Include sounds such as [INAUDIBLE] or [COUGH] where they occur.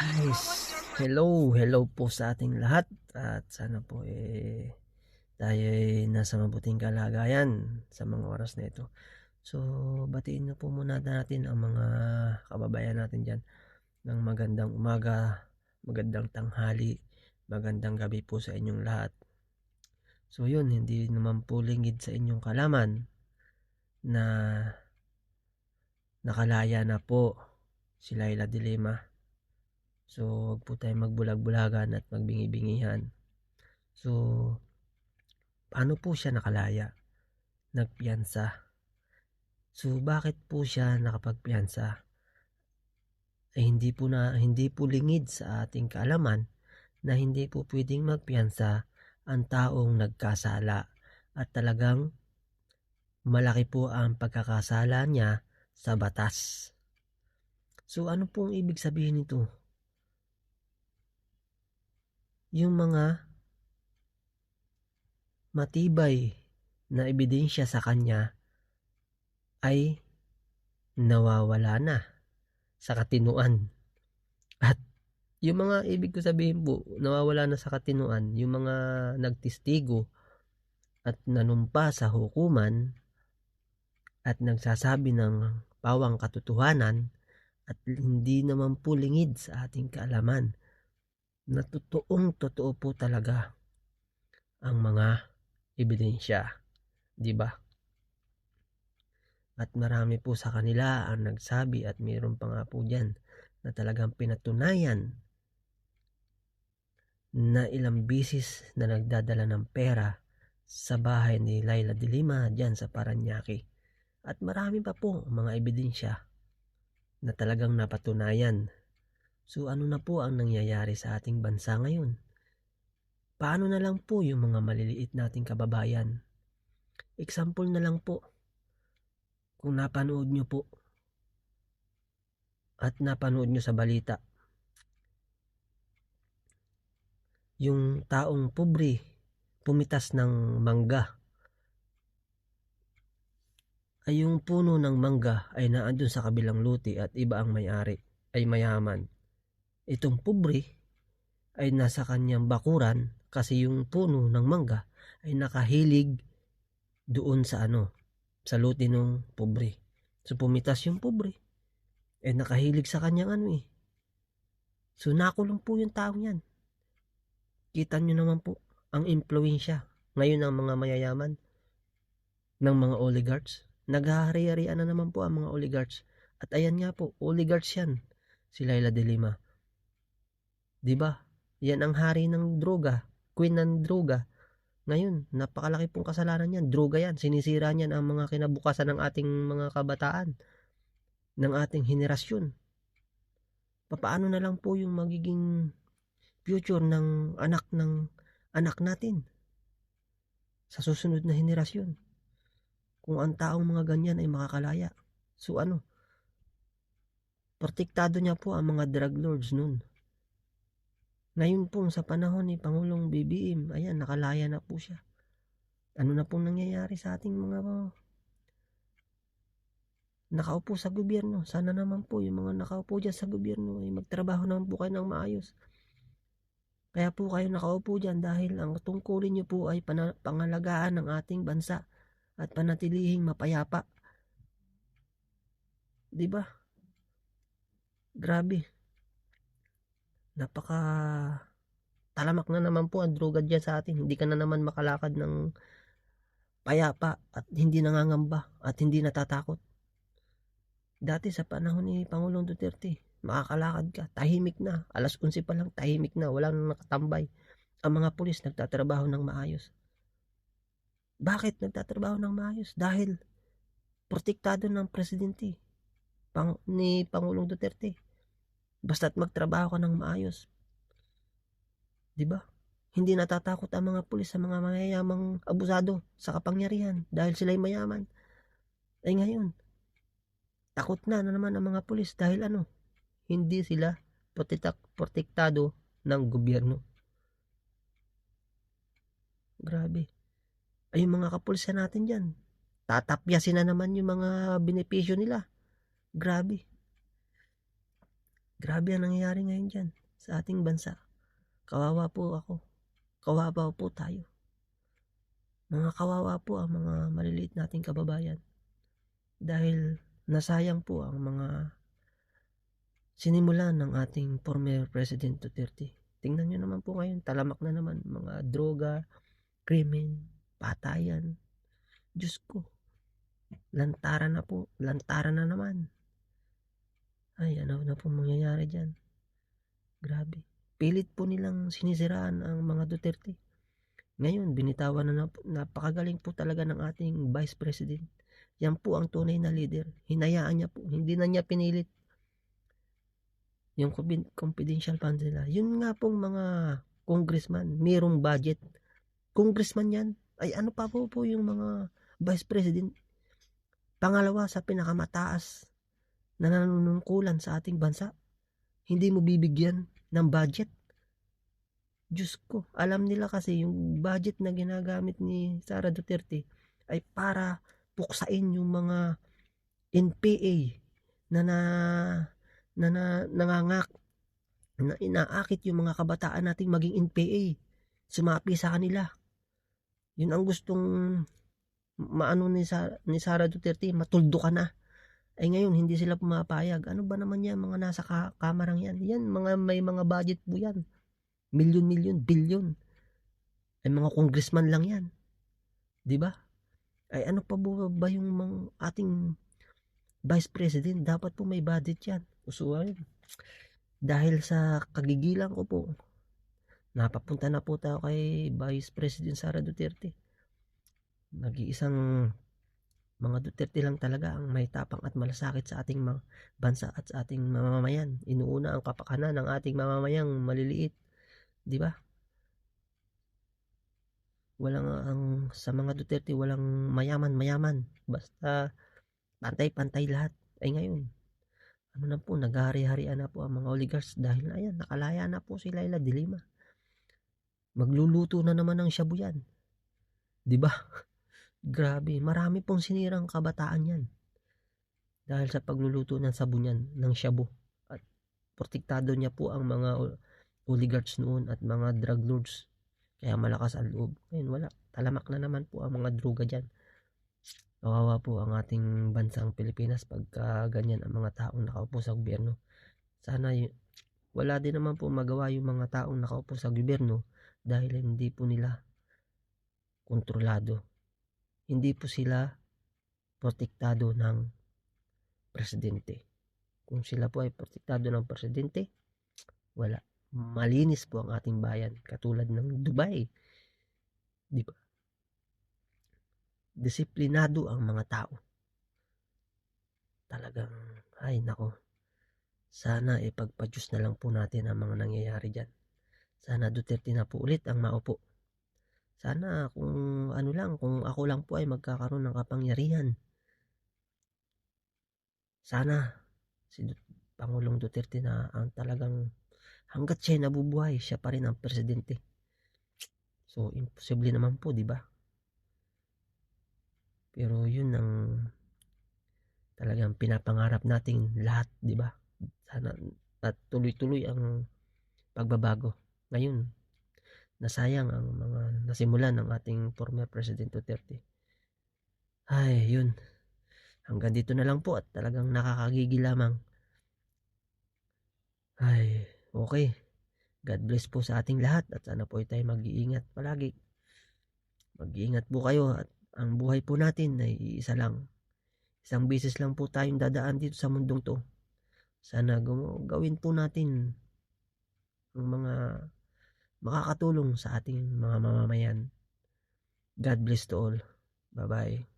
Guys, hello, hello po sa ating lahat at sana po eh tayo ay nasa mabuting kalagayan sa mga oras na ito. So, batiin na po muna natin ang mga kababayan natin dyan ng magandang umaga, magandang tanghali, magandang gabi po sa inyong lahat. So, yun, hindi naman po lingid sa inyong kalaman na nakalaya na po si Laila Dilema. So, wag po tayong magbulag-bulagan at magbingi-bingihan. So, paano po siya nakalaya? Nagpiyansa. So, bakit po siya nakapagpiyansa? Ay hindi po na hindi po lingid sa ating kaalaman na hindi po pwedeng magpiyansa ang taong nagkasala at talagang malaki po ang pagkakasala niya sa batas. So ano pong ibig sabihin nito? Yung mga matibay na ebidensya sa kanya ay nawawala na sa katinuan. At yung mga ibig ko sabihin po, nawawala na sa katinuan, yung mga nagtistigo at nanumpa sa hukuman at nagsasabi ng pawang katotohanan at hindi naman po lingid sa ating kaalaman na totoong totoo po talaga ang mga ebidensya, di ba? At marami po sa kanila ang nagsabi at mayroon pa nga po dyan na talagang pinatunayan na ilang bisis na nagdadala ng pera sa bahay ni Laila Dilima dyan sa Paranaque. At marami pa po mga ebidensya na talagang napatunayan. So ano na po ang nangyayari sa ating bansa ngayon? Paano na lang po yung mga maliliit nating kababayan? Example na lang po. Kung napanood nyo po at napanood nyo sa balita yung taong pobre pumitas ng mangga ay yung puno ng mangga ay naandun sa kabilang luti at iba ang may-ari ay mayaman. Itong pobre ay nasa kanyang bakuran kasi yung puno ng mangga ay nakahilig doon sa ano, sa luti ng pobre. So pumitas yung pobre. Eh nakahilig sa kanyang ano eh. So nakulong po yung taong yan. Kita nyo naman po ang impluensya ngayon ng mga mayayaman ng mga oligarchs. Naghahari-harian na naman po ang mga oligarchs. At ayan nga po, oligarchs yan. Si Laila de Lima. 'Di ba? Yan ang hari ng droga, queen ng droga. Ngayon, napakalaki pong kasalanan yan. Droga yan. Sinisira niyan ang mga kinabukasan ng ating mga kabataan, ng ating henerasyon. Papaano na lang po yung magiging future ng anak ng anak natin sa susunod na henerasyon? Kung ang taong mga ganyan ay makakalaya. So ano? Protektado niya po ang mga drug lords nun. Ngayon pong sa panahon ni Pangulong BBM, ayan, nakalaya na po siya. Ano na pong nangyayari sa ating mga nakaupo sa gobyerno? Sana naman po yung mga nakaupo dyan sa gobyerno ay magtrabaho naman po kayo ng maayos. Kaya po kayo nakaupo dyan dahil ang tungkulin nyo po ay pangalagaan ng ating bansa at panatilihing mapayapa. 'Di ba? Grabe. Napaka talamak na naman po ang droga diyan sa atin. Hindi ka na naman makalakad ng payapa at hindi nangangamba at hindi natatakot. Dati sa panahon ni Pangulong Duterte, makakalakad ka, tahimik na. Alas 11 pa lang, tahimik na. Wala nang nakatambay. Ang mga pulis nagtatrabaho ng maayos. Bakit nagtatrabaho ng maayos? Dahil protektado ng presidente pang, ni Pangulong Duterte. Basta't magtrabaho ka ng maayos. 'Di ba? Hindi natatakot ang mga pulis sa mga mayayamang abusado sa kapangyarihan dahil sila'y mayaman. Ay ngayon, takot na, na naman ang mga pulis dahil ano? Hindi sila protektado ng gobyerno. Grabe ay yung mga kapulsa natin dyan, tatapyasin na naman yung mga benepisyo nila. Grabe. Grabe ang nangyayari ngayon dyan sa ating bansa. Kawawa po ako. Kawawa po tayo. Mga kawawa po ang mga maliliit nating kababayan. Dahil nasayang po ang mga sinimulan ng ating former President Duterte. Tingnan nyo naman po ngayon, talamak na naman mga droga, krimen, patayan. Diyos ko, lantaran na po, lantaran na naman. Ay, ano na po mangyayari dyan? Grabe. Pilit po nilang sinisiraan ang mga Duterte. Ngayon, binitawan na, na napakagaling po talaga ng ating Vice President. Yan po ang tunay na leader. Hinayaan niya po. Hindi na niya pinilit yung confidential funds nila. Yun nga pong mga congressman, mayroong budget. Congressman yan. Ay ano pa po po yung mga vice president. Pangalawa sa pinakamataas na nanunungkulan sa ating bansa. Hindi mo bibigyan ng budget. Diyos ko, alam nila kasi yung budget na ginagamit ni Sara Duterte ay para puksain yung mga NPA na na na, na nangangak na inaakit yung mga kabataan nating maging NPA sumapi sa kanila yun ang gustong maano ni, Sara, ni Sara Duterte matuldo ka na ay ngayon hindi sila pumapayag. Ano ba naman yan? Mga nasa ka- kamarang yan. Yan mga may mga budget po yan. Milyon milyon bilyon. Ay mga congressman lang yan. Di ba? Ay ano pa ba yung mga ating vice president? Dapat po may budget yan. Usual dahil sa kagigilan ko po napapunta na po tayo kay Vice President Sara Duterte. Nag-iisang mga Duterte lang talaga ang may tapang at malasakit sa ating mga bansa at sa ating mamamayan inuuna ang kapakanan ng ating mamamayang maliliit di ba walang ang sa mga Duterte walang mayaman mayaman basta pantay-pantay lahat ay ngayon ano na po, naghari-harian na po ang mga oligarchs dahil na yan, nakalaya na po si Laila de Lima. Magluluto na naman ng shabu yan. Ba? [LAUGHS] Grabe, marami pong sinirang kabataan yan. Dahil sa pagluluto ng sabu niyan, ng shabu. At protektado niya po ang mga oligarchs noon at mga drug lords. Kaya malakas ang loob. Ngayon wala, talamak na naman po ang mga droga dyan. Kawawa po ang ating bansang Pilipinas pagka ganyan ang mga taong nakaupo sa gobyerno. Sana wala din naman po magawa yung mga taong nakaupo sa gobyerno dahil hindi po nila kontrolado. Hindi po sila protektado ng presidente. Kung sila po ay protektado ng presidente, wala. Malinis po ang ating bayan katulad ng Dubai. Di ba? disiplinado ang mga tao. Talagang, ay nako, sana ipagpadyos na lang po natin ang mga nangyayari dyan. Sana Duterte na po ulit ang maupo. Sana kung ano lang, kung ako lang po ay magkakaroon ng kapangyarihan. Sana si Pangulong Duterte na ang talagang hanggat siya nabubuhay, siya pa rin ang presidente. So, imposible naman po, di ba? Pero yun ang talagang pinapangarap nating lahat, di ba? Sana at tuloy-tuloy ang pagbabago. Ngayon, nasayang ang mga nasimulan ng ating former President Duterte. Ay, yun. Hanggang dito na lang po at talagang nakakagigil lamang. Ay, okay. God bless po sa ating lahat at sana po tayo mag-iingat palagi. Mag-iingat po kayo at ang buhay po natin ay isa lang. Isang beses lang po tayong dadaan dito sa mundong to. Sana gawin po natin ang mga makakatulong sa ating mga mamamayan. God bless to all. Bye-bye.